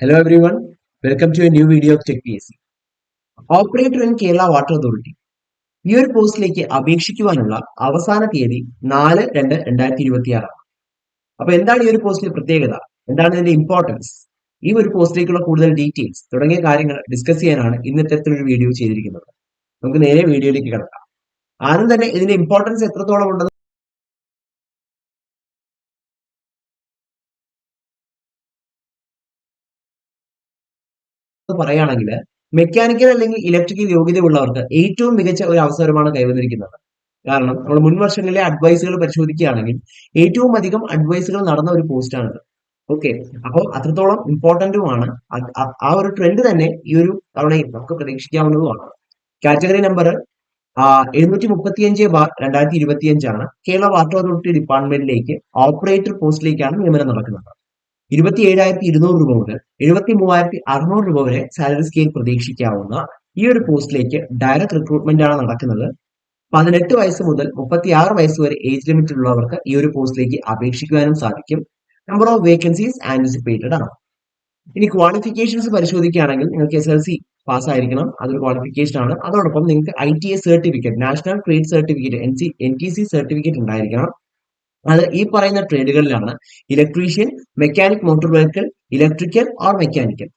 Hello everyone, welcome to a new video of Tech PSC. Operator in Kerala water authority ഈ ഒരു പോസ്റ്റിലേക്ക് അപേക്ഷിക്കുവാനുള്ള അവസാന തീയതി നാല് രണ്ട് രണ്ടായിരത്തി ഇരുപത്തി ആറാണ് അപ്പൊ എന്താണ് ഈ ഒരു പോസ്റ്റിന്റെ പ്രത്യേകത? എന്താണ് ഇതിന്റെ ഇമ്പോർട്ടൻസ് ഈ ഒരു പോസ്റ്റിലേക്കുള്ള കൂടുതൽ ഡീറ്റെയിൽസ് തുടങ്ങിയ കാര്യങ്ങൾ ഡിസ്കസ് ചെയ്യാനാണ് ഇന്നത്തെ ഒരു വീഡിയോ ചെയ്തിരിക്കുന്നത്. നമുക്ക് നേരെ വീഡിയോയിലേക്ക് കിടക്കാം. ആദ്യം തന്നെ ഇതിന്റെ ഇമ്പോർട്ടൻസ് എത്രത്തോളം ഉണ്ടെന്ന് പറയുകയാണെങ്കിൽ മെക്കാനിക്കൽ അല്ലെങ്കിൽ ഇലക്ട്രിക്കൽ യോഗ്യതയുള്ളവർക്ക് ഏറ്റവും മികച്ച ഒരു അവസരമാണ് കൈവന്നിരിക്കുന്നത്. കാരണം നമ്മൾ മുൻ വർഷങ്ങളിലെ അഡ്വൈസുകൾ പരിശോധിക്കുകയാണെങ്കിൽ ഏറ്റവും അധികം അഡ്വൈസുകൾ നടന്ന ഒരു പോസ്റ്റാണിത് ഓക്കെ അപ്പോൾ അത്രത്തോളം ഇമ്പോർട്ടന്റുമാണ് ആ- ഒരു ട്രെൻഡ് തന്നെ ഈ ഒരു തവണയിൽ നമുക്ക് പ്രതീക്ഷിക്കാവുന്നതുമാണ്. കാറ്റഗറി നമ്പർ എഴുന്നൂറ്റി മുപ്പത്തിയഞ്ച് ബാർ രണ്ടായിരത്തി ഇരുപത്തിയഞ്ചാണ് കേരള വാട്ടർ അതോറിറ്റി ഡിപ്പാർട്ട്മെന്റിലേക്ക് ഓപ്പറേറ്റർ പോസ്റ്റിലേക്കാണ് നിയമനം നടക്കുന്നത്. ഇരുപത്തി ഏഴായിരത്തി ഇരുന്നൂറ് രൂപ മുതൽ എഴുപത്തി മൂവായിരത്തി അറുന്നൂറ് രൂപ വരെ സാലറി സ്കെയിൽ പ്രതീക്ഷിക്കാവുന്ന ഈ ഒരു പോസ്റ്റിലേക്ക് ഡയറക്ട് റിക്രൂട്ട്മെന്റ് ആണ് നടക്കുന്നത്. പതിനെട്ട് വയസ്സ് മുതൽ മുപ്പത്തി ആറ് വയസ്സ് വരെ ഏജ് ലിമിറ്റ് ഉള്ളവർക്ക് ഈ ഒരു പോസ്റ്റിലേക്ക് അപേക്ഷിക്കുവാനും സാധിക്കും. നമ്പർ ഓഫ് വേക്കൻസീസ് ആന്റിസിപ്പേറ്റഡ് ആണ്. ഇനി ക്വാളിഫിക്കേഷൻസ് പരിശോധിക്കുകയാണെങ്കിൽ നിങ്ങൾക്ക് എസ് എൽ സി പാസ് ആയിരിക്കണം. അതൊരു ക്വാളിഫിക്കേഷൻ ആണ്. അതോടൊപ്പം നിങ്ങൾക്ക് I T A certificate national trade certificate N C N T C certificate ഉണ്ടായിരിക്കണം. അത് ഈ പറയുന്ന ട്രേഡുകളിലാണ് electrician mechanic motor vehicle electrical or mechanical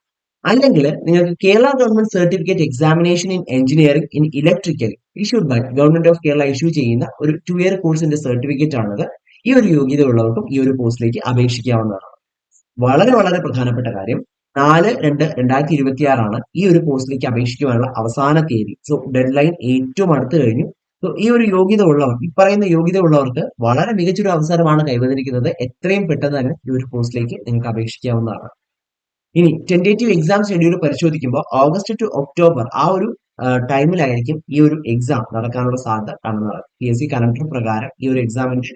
അല്ലെങ്കിൽ നിങ്ങൾക്ക് Kerala government certificate examination in engineering in electrical issued by government of Kerala issue ചെയ്യുന്ന ഒരു two year കോഴ്സിന്റെ certificate ആണത്. ഈ ഒരു യോഗ്യത ഉള്ളവർക്കും ഈ ഒരു കോഴ്സിലേക്ക് അപേക്ഷിക്കാവുന്നതാണ്. വളരെ വളരെ പ്രധാനപ്പെട്ട കാര്യം. നാല് രണ്ട് രണ്ടായിരത്തി ഇരുപത്തി ആറാണ് ഈ ഒരു പോസ്റ്റിലേക്ക് അപേക്ഷിക്കുവാനുള്ള അവസാന തീയതി. സോ ഡെഡ് ലൈൻ ഏറ്റവും അടുത്ത് കഴിഞ്ഞു. ഈ ഒരു യോഗ്യത ഉള്ളവർ ഈ പറയുന്ന യോഗ്യത ഉള്ളവർക്ക് വളരെ മികച്ചൊരു അവസരമാണ് കൈവന്നിരിക്കുന്നത്. എത്രയും പെട്ടെന്ന് തന്നെ ഈ ഒരു പോസ്റ്റിലേക്ക് നിങ്ങൾക്ക് അപേക്ഷിക്കാവുന്നതാണ്. ഇനി ടെന്റേറ്റീവ് എക്സാം ഷെഡ്യൂൾ പരിശോധിക്കുമ്പോൾ ഓഗസ്റ്റ് ടു ഒക്ടോബർ ആ ഒരു ടൈമിലായിരിക്കും ഈ ഒരു എക്സാം നടക്കാനുള്ള സാധ്യത കാണുന്നത്. പി എസ് സി കലണ്ടർ പ്രകാരം ഈ ഒരു എക്സാമിന്റെ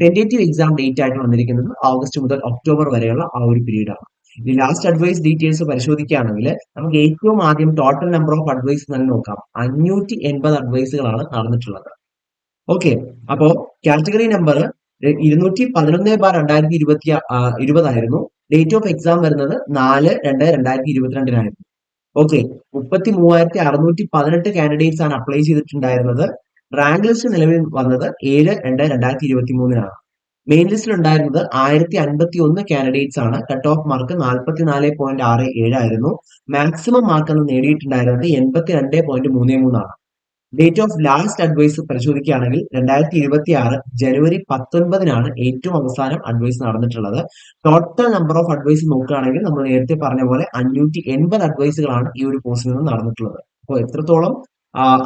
ടെന്റേറ്റീവ് എക്സാം ഡേറ്റ് ആയിട്ട് വന്നിരിക്കുന്നത് ഓഗസ്റ്റ് മുതൽ ഒക്ടോബർ വരെയുള്ള ആ ഒരു പീരീഡ് ഇനി ലാസ്റ്റ് അഡ്വൈസ് ഡീറ്റെയിൽസ് പരിശോധിക്കുകയാണെങ്കിൽ നമുക്ക് ഏറ്റവും ആദ്യം ടോട്ടൽ നമ്പർ ഓഫ് അഡ്വൈസ് തന്നെ നോക്കാം. അഞ്ഞൂറ്റി എൺപത് അഡ്വൈസുകളാണ് നടന്നിട്ടുള്ളത്. ഓക്കെ അപ്പോ കാറ്റഗറി നമ്പർ ഇരുന്നൂറ്റി പതിനൊന്ന് ബാർ രണ്ടായിരത്തി ഇരുപത്തി ഇരുപതായിരുന്നു. ഡേറ്റ് ഓഫ് എക്സാം വരുന്നത് നാല് രണ്ട് രണ്ടായിരത്തി ഇരുപത്തിരണ്ടിനായിരുന്നു ഓക്കെ മുപ്പത്തി മൂവായിരത്തി അറുന്നൂറ്റി പതിനെട്ട് കാൻഡിഡേറ്റ്സ് ആണ് അപ്ലൈ ചെയ്തിട്ടുണ്ടായിരുന്നത്. റാങ്ക് ലിസ്റ്റ് നിലവിൽ വന്നത് ഏഴ് രണ്ട് രണ്ടായിരത്തി ഇരുപത്തി മൂന്നിനാണ് മെയിൻ ലിസ്റ്റിൽ ഉണ്ടായിരുന്നത് ആയിരത്തി അൻപത്തി ഒന്ന് കാൻഡിഡേറ്റ്സ് ആണ്. കട്ട് ഓഫ് മാർക്ക് നാൽപ്പത്തിനാല് പോയിന്റ് ആറ് ഏഴായിരുന്നു മാക്സിമം മാർക്ക് അന്ന് നേടിയിട്ടുണ്ടായിരുന്നത് എൺപത്തി രണ്ട് പോയിന്റ് മൂന്ന് മൂന്നാണ് ഡേറ്റ് ഓഫ് ലാസ്റ്റ് അഡ്വൈസ് പരിശോധിക്കുകയാണെങ്കിൽ രണ്ടായിരത്തി ഇരുപത്തി ആറ് ജനുവരി പത്തൊൻപതിനാണ് ഏറ്റവും അവസാനം അഡ്വൈസ് നടന്നിട്ടുള്ളത്. ടോട്ടൽ നമ്പർ ഓഫ് അഡ്വൈസ് നോക്കുകയാണെങ്കിൽ നമ്മൾ നേരത്തെ പറഞ്ഞ പോലെ അഞ്ഞൂറ്റി എൺപത് അഡ്വൈസുകളാണ് ഈ ഒരു കോഴ്സിൽ നിന്ന് നടന്നിട്ടുള്ളത്. അപ്പോൾ എത്രത്തോളം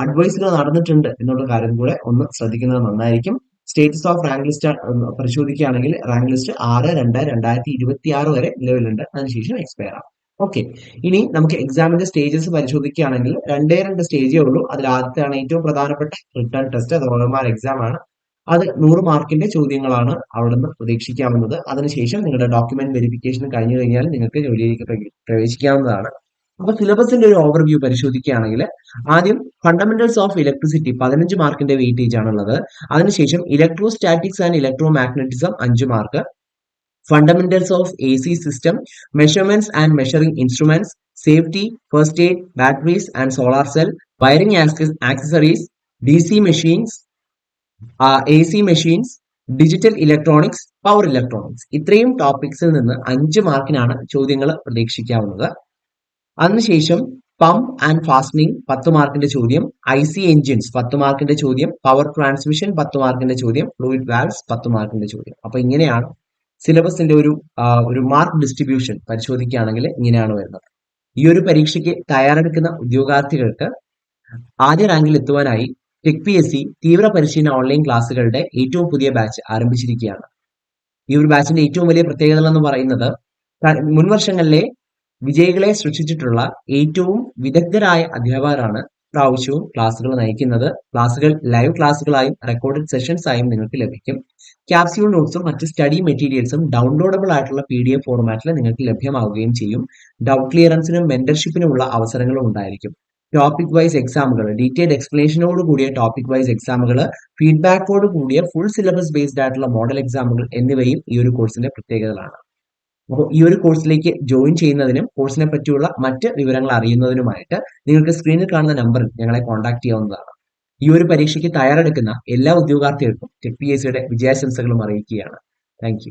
അഡ്വൈസുകൾ നടന്നിട്ടുണ്ട് എന്നുള്ള കാര്യം കൂടെ ഒന്ന് ശ്രദ്ധിക്കുന്നത് നന്നായിരിക്കും. സ്റ്റേറ്റസ് ഓഫ് റാങ്ക് ലിസ്റ്റ് പരിശോധിക്കുകയാണെങ്കിൽ റാങ്ക് ലിസ്റ്റ് ആറ് രണ്ട് രണ്ടായിരത്തി ഇരുപത്തി ആറ് വരെ നിലവിലുണ്ട്. അതിനുശേഷം എക്സ്പയർ ആവും. ഓക്കെ ഇനി നമുക്ക് എക്സാമിന്റെ സ്റ്റേജസ് പരിശോധിക്കുകയാണെങ്കിൽ രണ്ടേ രണ്ട് സ്റ്റേജേ ഉള്ളൂ. അതിൽ ആദ്യത്തെയാണ് ഏറ്റവും പ്രധാനപ്പെട്ട റിട്ടേൺ ടെസ്റ്റ് അത് എക്സാം ആണ്. അത് നൂറ് മാർക്കിന്റെ ചോദ്യങ്ങളാണ് അവിടുന്ന് പ്രതീക്ഷിക്കാവുന്നത്. അതിനുശേഷം നിങ്ങളുടെ ഡോക്യുമെന്റ് വെരിഫിക്കേഷൻ കഴിഞ്ഞു കഴിഞ്ഞാൽ നിങ്ങൾക്ക് ജോലിയിലേക്ക് പ്രവേശിക്കാവുന്നതാണ്. അപ്പൊ സിലബസിന്റെ ഒരു ഓവർവ്യൂ പരിശോധിക്കുകയാണെങ്കിൽ ആദ്യം ഫണ്ടമെന്റൽസ് ഓഫ് ഇലക്ട്രിസിറ്റി പതിനഞ്ച് മാർക്കിന്റെ വെയിറ്റേജ് ആണുള്ളത്. അതിനുശേഷം ഇലക്ട്രോസ്റ്റാറ്റിക്സ് ആൻഡ് ഇലക്ട്രോ മാഗ്നറ്റിസം അഞ്ച് mark. Fundamentals of A C system measurements and measuring instruments safety first aid batteries and solar cell wiring accessories D C machines A C machines digital electronics power electronics ഇത്രയും ടോപ്പിക്സിൽ നിന്ന് അഞ്ച് മാർക്കിനാണ് ചോദ്യങ്ങൾ പ്രതീക്ഷിക്കാവുന്നത്. അതിനുശേഷം pump and fastening പത്ത് മാർക്കിന്റെ ചോദ്യം I C engines പത്ത് മാർക്കിന്റെ ചോദ്യം പവർ ട്രാൻസ്മിഷൻ പത്ത് മാർക്കിന്റെ ചോദ്യം ഫ്ലൂയിഡ് വാൽവ്സ് പത്ത് മാർക്കിന്റെ ചോദ്യം. അപ്പൊ ഇങ്ങനെയാണ് സിലബസിന്റെ ഒരു ഒരു മാർക്ക് ഡിസ്ട്രിബ്യൂഷൻ പരിശോധിക്കുകയാണെങ്കിൽ ഇങ്ങനെയാണ് വരുന്നത്. ഈ ഒരു പരീക്ഷയ്ക്ക് തയ്യാറെടുക്കുന്ന ഉദ്യോഗാർത്ഥികൾക്ക് ആദ്യ റാങ്കിൽ എത്തുവാനായി ടെക് പി എസ് സി തീവ്ര പരിശീലന ഓൺലൈൻ ക്ലാസ്സുകളുടെ ഏറ്റവും പുതിയ ബാച്ച് ആരംഭിച്ചിരിക്കുകയാണ്. ഈ ഒരു ബാച്ചിന്റെ ഏറ്റവും വലിയ പ്രത്യേകത എന്ന് പറയുന്നത് മുൻവർഷങ്ങളിലെ വിജയികളെ സൃഷ്ടിച്ചിട്ടുള്ള ഏറ്റവും വിദഗ്ധരായ അധ്യാപകരാണ് പ്രാവശ്യവും ക്ലാസ്സുകൾ നയിക്കുന്നത്. ക്ലാസ്സുകൾ ലൈവ് ക്ലാസ്സുകളായും റെക്കോർഡഡ് സെഷൻസ് ആയും നിങ്ങൾക്ക് ലഭിക്കും. ക്യാപ്സ്യൂൾ നോട്ട്സും മറ്റ് സ്റ്റഡി മെറ്റീരിയൽസും ഡൗൺലോഡബിൾ ആയിട്ടുള്ള പി ഡി എഫ് ഫോർമാറ്റിൽ നിങ്ങൾക്ക് ലഭ്യമാവുകയും ചെയ്യും. ഡൗട്ട് ക്ലിയറൻസിനും മെന്റർഷിപ്പിനുമുള്ള അവസരങ്ങളും ഉണ്ടായിരിക്കും. ടോപ്പിക് വൈസ് എക്സാമുകൾ ഡീറ്റെയിൽഡ് എക്സ്പ്ലനേഷനോട് കൂടിയ ടോപ്പിക് വൈസ് എക്സാമുകൾ ഫീഡ്ബാക്കോട് കൂടിയ ഫുൾ സിലബസ് ബേസ്ഡ് ആയിട്ടുള്ള മോഡൽ എക്സാമുകൾ എന്നിവയും ഈ ഒരു കോഴ്സിന്റെ പ്രത്യേകതകളാണ്. അപ്പോൾ ഈ ഒരു കോഴ്സിലേക്ക് ജോയിൻ ചെയ്യുന്നതിനും കോഴ്സിനെ പറ്റിയുള്ള മറ്റ് വിവരങ്ങൾ അറിയുന്നതിനുമായിട്ട് നിങ്ങൾക്ക് സ്ക്രീനിൽ കാണുന്ന നമ്പറിൽ ഞങ്ങളെ കോൺടാക്ട് ചെയ്യാവുന്നതാണ്. ഈ ഒരു പരീക്ഷയ്ക്ക് തയ്യാറെടുക്കുന്ന എല്ലാ ഉദ്യോഗാർത്ഥികൾക്കും ടെക് പി എസ് സിയുടെ വിജയാശംസകളും അറിയിക്കുകയാണ്. താങ്ക്